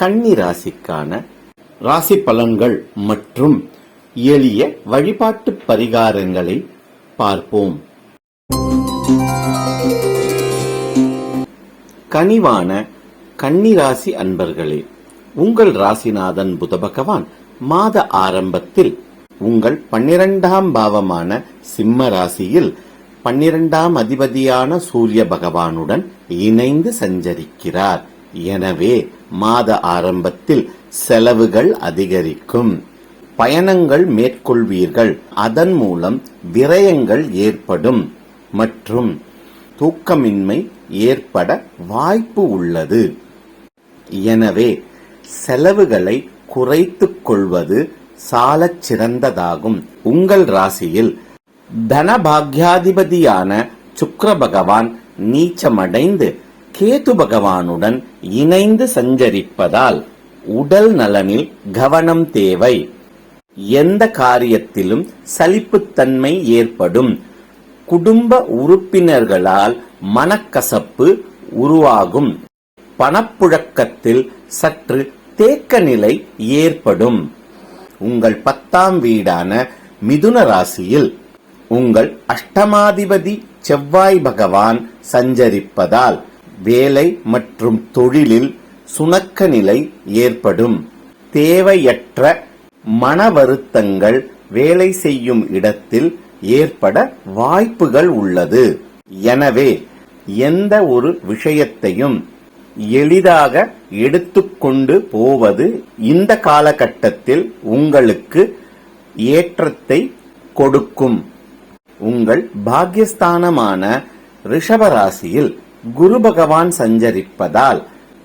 கன்னி ராசிக்கான ராசி பலன்கள் மற்றும் எளிய வழிபாட்டு பரிகாரங்களை பார்ப்போம். கனிவான கன்னிராசி அன்பர்களே உங்கள் ராசிநாதன் புத பகவான் மாத ஆரம்பத்தில் உங்கள் பன்னிரண்டாம் பாவமான சிம்ம ராசியில் பன்னிரண்டாம் அதிபதியான சூரிய பகவானுடன் இணைந்து சஞ்சரிக்கிறார். எனவே மாத ஆரம்பத்தில் செலவுகள் அதிகரிக்கும். பயணங்கள் மேற்கொள்வீர்கள். அதன் மூலம் விரயங்கள் ஏற்படும். மற்றும் தூக்கமின்மை ஏற்பட வாய்ப்பு உள்ளது. எனவே செலவுகளை குறைத்துக் கொள்வது சாலச் சிறந்ததாகும். உங்கள் ராசியில் தனபாக்யாதிபதியான சுக்கிர பகவான் நீச்சமடைந்து கேது பகவானுடன் இணைந்து சஞ்சரிப்பதால் உடல் நலனில் கவனம் தேவை. எந்த காரியத்திலும் சலிப்புத்தன்மை ஏற்படும். குடும்ப உறுப்பினர்களால் மனக்கசப்பு உருவாகும். பணப்புழக்கத்தில் சற்று தேக்க நிலை ஏற்படும். உங்கள் பத்தாம் வீடான மிதுன ராசியில் உங்கள் அஷ்டமாதிபதி செவ்வாய் பகவான் சஞ்சரிப்பதால் வேலை மற்றும் தொழிலில் சுணக்க நிலை ஏற்படும். தேவையற்ற மன வருத்தங்கள் வேலை செய்யும் இடத்தில் ஏற்பட வாய்ப்புகள் உள்ளது. எனவே எந்த ஒரு விஷயத்தையும் எளிதாக எடுத்துக்கொண்டு போவது இந்த காலகட்டத்தில் உங்களுக்கு ஏற்றத்தை கொடுக்கும். உங்கள் பாக்யஸ்தானமான ரிஷபராசியில் குரு பகவான் சஞ்சரிப்பதால்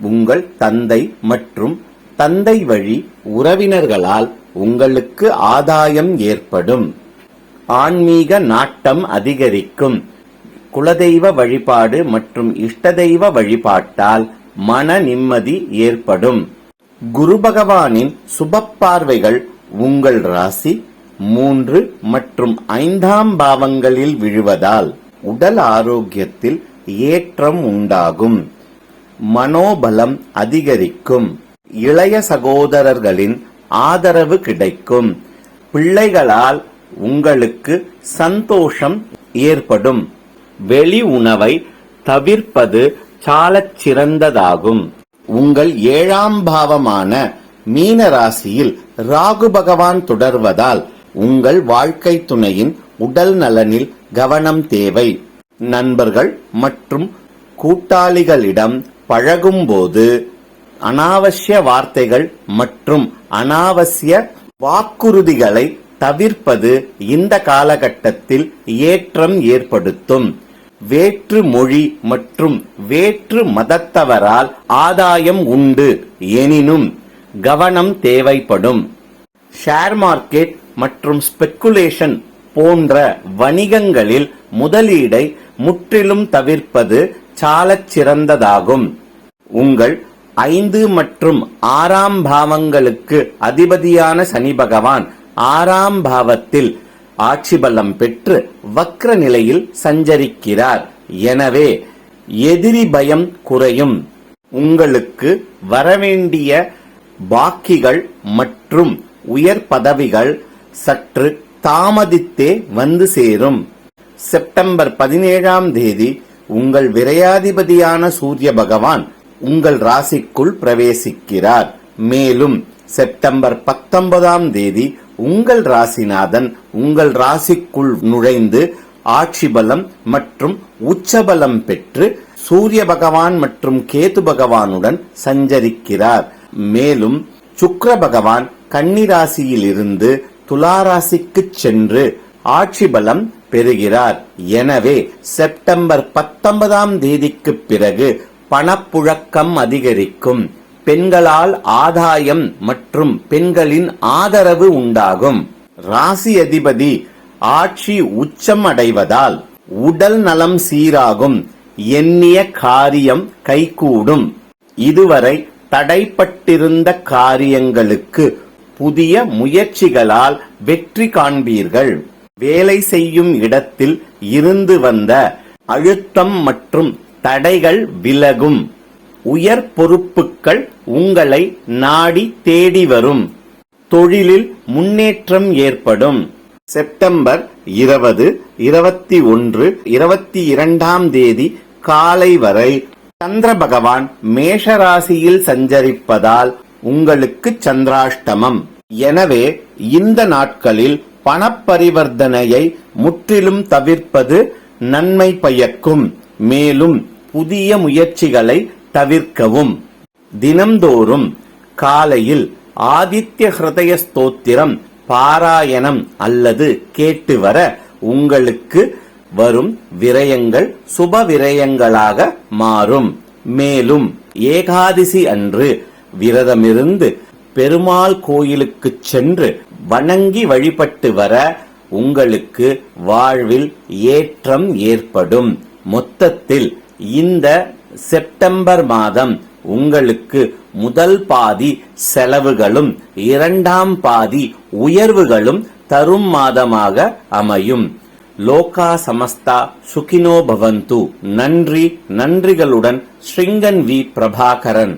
உங்கள் தந்தை மற்றும் தந்தை வழி உறவினர்களால் உங்களுக்கு ஆதாயம் ஏற்படும். ஆன்மீக நாட்டம் அதிகரிக்கும். குலதெய்வ வழிபாடு மற்றும் இஷ்டதெய்வ வழிபாட்டால் மன நிம்மதி ஏற்படும். குரு பகவானின் சுப பார்வைகள் உங்கள் ராசி மூன்று மற்றும் ஐந்தாம் பாவங்களில் விழுவதால் உடல் ஆரோக்கியத்தில் ஏற்றம் உண்டாகும். மனோபலம் அதிகரிக்கும். இளைய சகோதரர்களின் ஆதரவு கிடைக்கும். பிள்ளைகளால் உங்களுக்கு சந்தோஷம் ஏற்படும். வெளி உணவை தவிர்ப்பது சாலச் சிறந்ததாகும். உங்கள் ஏழாம் பாவமான மீன ராசியில் ராகு பகவான் தொடர்வதால் உங்கள் வாழ்க்கை துணையின் உடல் நலனில் கவனம் தேவை. நண்பர்கள் மற்றும் கூட்டாளிகளிடம் பழகும்போது அனாவசிய வார்த்தைகள் மற்றும் அனாவசிய வாக்குறுதிகளை தவிர்ப்பது இந்த காலகட்டத்தில் ஏற்றம் ஏற்படுத்தும். வேற்று மொழி மற்றும் வேற்று மதத்தவரால் ஆதாயம் உண்டு எனினும் கவனம் தேவைப்படும். ஷேர் மார்க்கெட் மற்றும் ஸ்பெக்குலேஷன் போன்ற வணிகங்களில் முதலீடை முற்றிலும் தவிர்ப்பது சாலச் சிறந்ததாகும். உங்கள் ஐந்து மற்றும் ஆறாம் பாவங்களுக்கு அதிபதியான சனி பகவான் ஆறாம் பாவத்தில் ஆட்சி பலம் பெற்று வக்ர நிலையில் சஞ்சரிக்கிறார். எனவே எதிரி பயம் குறையும். உங்களுக்கு வரவேண்டிய பாக்கிகள் மற்றும் உயர் பதவிகள் சற்று தாமதித்தே வந்து சேரும். செப்டம்பர் பதினேழாம் தேதி உங்கள் விரையாதிபதியான சூரிய பகவான் உங்கள் ராசிக்குள் பிரவேசிக்கிறார். மேலும் செப்டம்பர் பத்தொன்பதாம் தேதி உங்கள் ராசிநாதன் உங்கள் ராசிக்குள் நுழைந்து ஆட்சி பலம் மற்றும் உச்சபலம் பெற்று சூரிய பகவான் மற்றும் கேது பகவானுடன் சஞ்சரிக்கிறார். மேலும் சுக்கிர பகவான் கன்னிராசியிலிருந்து துளாராசிக்கு சென்று ஆட்சி பலம் பெறுகிறார். எனவே செப்டம்பர் பத்தொன்பதாம் தேதிக்கு பிறகு பணப்புழக்கம் அதிகரிக்கும். பெண்களால் ஆதாயம் மற்றும் பெண்களின் ஆதரவு உண்டாகும். ராசி அதிபதி ஆட்சி உச்சம் அடைவதால் உடல் நலம் சீராகும். எண்ணிய காரியம் கைகூடும். இதுவரை தடைப்பட்டிருந்த காரியங்களுக்கு புதிய முயற்சிகளால் வெற்றி காண்பீர்கள். வேலை செய்யும் இடத்தில் இருந்து வந்த அழுத்தம் மற்றும் தடைகள் விலகும். உயர் பொறுப்புகள் உங்களை நாடி தேடி வரும். தொழிலில் முன்னேற்றம் ஏற்படும். செப்டம்பர் இருபது இருபத்தி ஒன்று இருபத்தி இரண்டாம் தேதி காலை வரை சந்திர பகவான் மேஷராசியில் சஞ்சரிப்பதால் உங்களுக்கு சந்திராஷ்டமம். எனவே இந்த நாட்களில் பணப்பரிவர்த்தனையை முற்றிலும் தவிர்ப்பது நன்மை பயக்கும். மேலும் புதிய முயற்சிகளை தவிர்க்கவும். தினம்தோறும் காலையில் ஆதித்ய ஹிருதய ஸ்தோத்திரம் பாராயணம் அல்லது கேட்டு வர உங்களுக்கு வரும் விரயங்கள் சுப விரயங்களாக மாறும். மேலும் ஏகாதசி அன்று விரதமிருந்து பெருமாள் கோயிலுக்கு சென்று வணங்கி வழிபட்டு வர உங்களுக்கு வாழ்வில் ஏற்றம் ஏற்படும். மொத்தத்தில் இந்த செப்டம்பர் மாதம் உங்களுக்கு முதல் பாதி செலவுகளும் இரண்டாம் பாதி உயர்வுகளும் தரும் மாதமாக அமையும். லோகா சமஸ்தா சுகினோ பவந்து. நன்றி நன்றிகளுடன் ஸ்ரீங்கன் வி பிரபாகரன்.